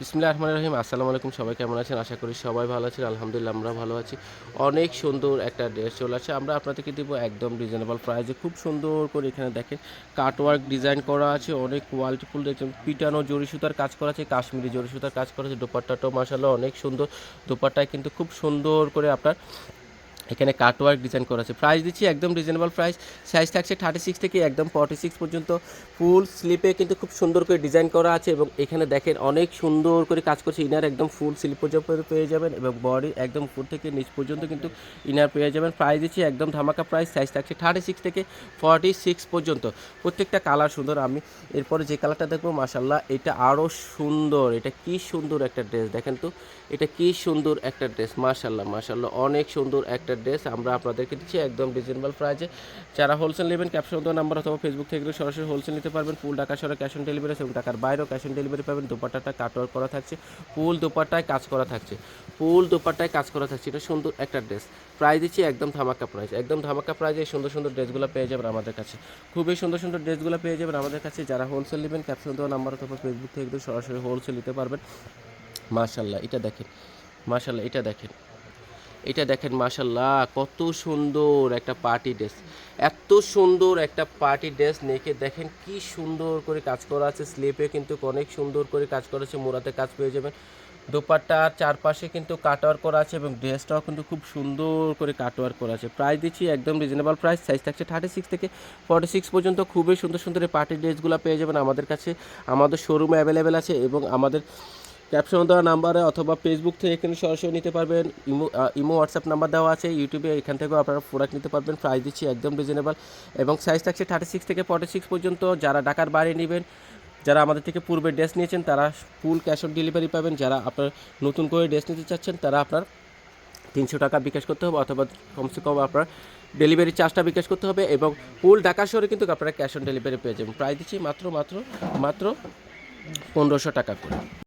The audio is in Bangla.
বিসমিল্লাহ রহমান রহিম আসসালামু আলাইকুম, সবাই কেমন আছেন? আশা করি সবাই ভালো আছেন। আলহামদুলিল্লাহ আমরা ভালো আছি। অনেক সুন্দর একটা ড্রেস চলে আসে আমরা আপনাদেরকে দিব একদম রিজনেবল প্রাইসে খুব সুন্দর করে এখানে দেখেন কাটওয়ার্ক ডিজাইন করা আছে, অনেক কোয়ালিটিফুল দেখছেন। পিটানো জরি সুতার কাজ করা আছে, কাশ্মীরি জরি সুতার কাজ করা আছে, দোপাট্টাটাও মাসাল্লাহ অনেক সুন্দর। দোপাট্টায় কিন্তু খুব সুন্দর করে আপনার এখানে কাটওয়ার্ক ডিজাইন করা আছে। প্রাইস দিচ্ছি একদম রিজনেবল প্রাইস সাইজ থাকছে থার্টি সিক্স থেকে একদম ফর্টি সিক্স পর্যন্ত ফুল স্লিপে কিন্তু খুব সুন্দর করে ডিজাইন করা আছে এবং এখানে দেখেন অনেক সুন্দর করে কাজ করছে। ইনার একদম ফুল স্লিপ পর্যন্ত পেয়ে যাবেন এবং বডি একদম ফুল থেকে নিচ পর্যন্ত কিন্তু ইনার পেয়ে যাবেন। প্রাইস দিচ্ছি একদম ধামাকা প্রাইস সাইজ থাকছে থার্টি সিক্স থেকে ফর্টি সিক্স পর্যন্ত। প্রত্যেকটা কালার সুন্দর। আমি এরপরে যে কালারটা দেখব মাসাল্লাহ এটা আরও সুন্দর। এটা কি সুন্দর একটা ড্রেস দেখেন তো, এটা কি সুন্দর একটা ড্রেস মাশাল্লাহ মাশাল্লাহ অনেক সুন্দর একটা ড্রেস আমরা আপনাদেরকে দিচ্ছি একদম রিজনেবল প্রাইজে যারা হোলসেল নেবেন ক্যাপশন দেওয়া নাম্বার অথবা ফেসবুক থেকে সরাসরি হোলসেল নিতে পারবেন। ফুল ঢাকা সরে ক্যাশ অন ডেলিভারি এবং টাকার বাইরেও ক্যাশ অন ডেলিভারি পাবেন। দোপাট্টাটা কাটওয়ার করা থাকছে। ফুল দোপাট্টায় কাজ করা থাকছে। ফুল দোপাট্টায় কাজ করা থাকছে। এটা সুন্দর একটা ড্রেস প্রাইস দিচ্ছি একদম ধামাকা প্রাইস একদম ধামাকা প্রাইজে সুন্দর সুন্দর ড্রেসগুলো পেয়ে যাবেন আমাদের কাছে। খুবই সুন্দর সুন্দর ড্রেসগুলো পেয়ে যাবেন আমাদের কাছে। যারা হোলসেল নেবেন ক্যাপশন দেওয়া নাম্বার অথবা ফেসবুক থেকে সরাসরি হোলসেল নিতে পারবেন। মাশাল্লাহ এটা দেখেন। মাশাল্লাহ এটা দেখেন। এটা দেখেন মাশাল্লাহ কত সুন্দর একটা পার্টি ড্রেস। এত সুন্দর একটা পার্টি ড্রেস নেকে, দেখেন কি সুন্দর করে কাজ করা আছে। স্লিপে কিন্তু অনেক সুন্দর করে কাজ করা আছে, মোড়াতে কাজ পেয়ে যাবেন। দোপাট্টার চারপাশে কিন্তু কাটওয়ার করা আছে এবং ড্রেসটাও কিন্তু খুব সুন্দর করে কাটওয়ার করা আছে। প্রাইস দিচ্ছি একদম রিজনেবল প্রাইস সাইজ থাকছে থার্টি সিক্স থেকে ফর্টি সিক্স পর্যন্ত খুবই সুন্দর সুন্দর এই পার্টি ড্রেসগুলো পেয়ে যাবেন আমাদের কাছে। আমাদের শোরুমে অ্যাভেলেবেল আছে এবং আমাদের ক্যাপশন দেওয়া নাম্বারে অথবা ফেসবুক থেকে এখানে সরাসরি নিতে পারবেন। ইমো ইমো হোয়াটসঅ্যাপ নাম্বার দেওয়া আছে। ইউটিউবে এখান থেকেও আপনারা প্রোডাক্ট নিতে পারবেন। প্রাইস দিচ্ছি একদম রিজনেবল এবং সাইজ থাকছে থার্টি সিক্স থেকে ফর্টি সিক্স পর্যন্ত। যারা ঢাকার বাইরে নেবেন, যারা আমাদের থেকে পূর্বে ড্রেস নিয়েছেন, তারা ফুল ক্যাশ অন ডেলিভারি পাবেন। যারা আপনার নতুন করে ড্রেস নিতে চাচ্ছেন, তারা আপনার তিনশো টাকা বিকাশ করতে হবে অথবা কমসে কম আপনার ডেলিভারি চার্জটা বিকাশ করতে হবে এবং ফুল ঢাকা শহরে কিন্তু আপনারা ক্যাশ অন ডেলিভারি পেয়ে যাবেন। প্রাইস দিচ্ছি মাত্র মাত্র মাত্র পনেরোশো টাকা করে।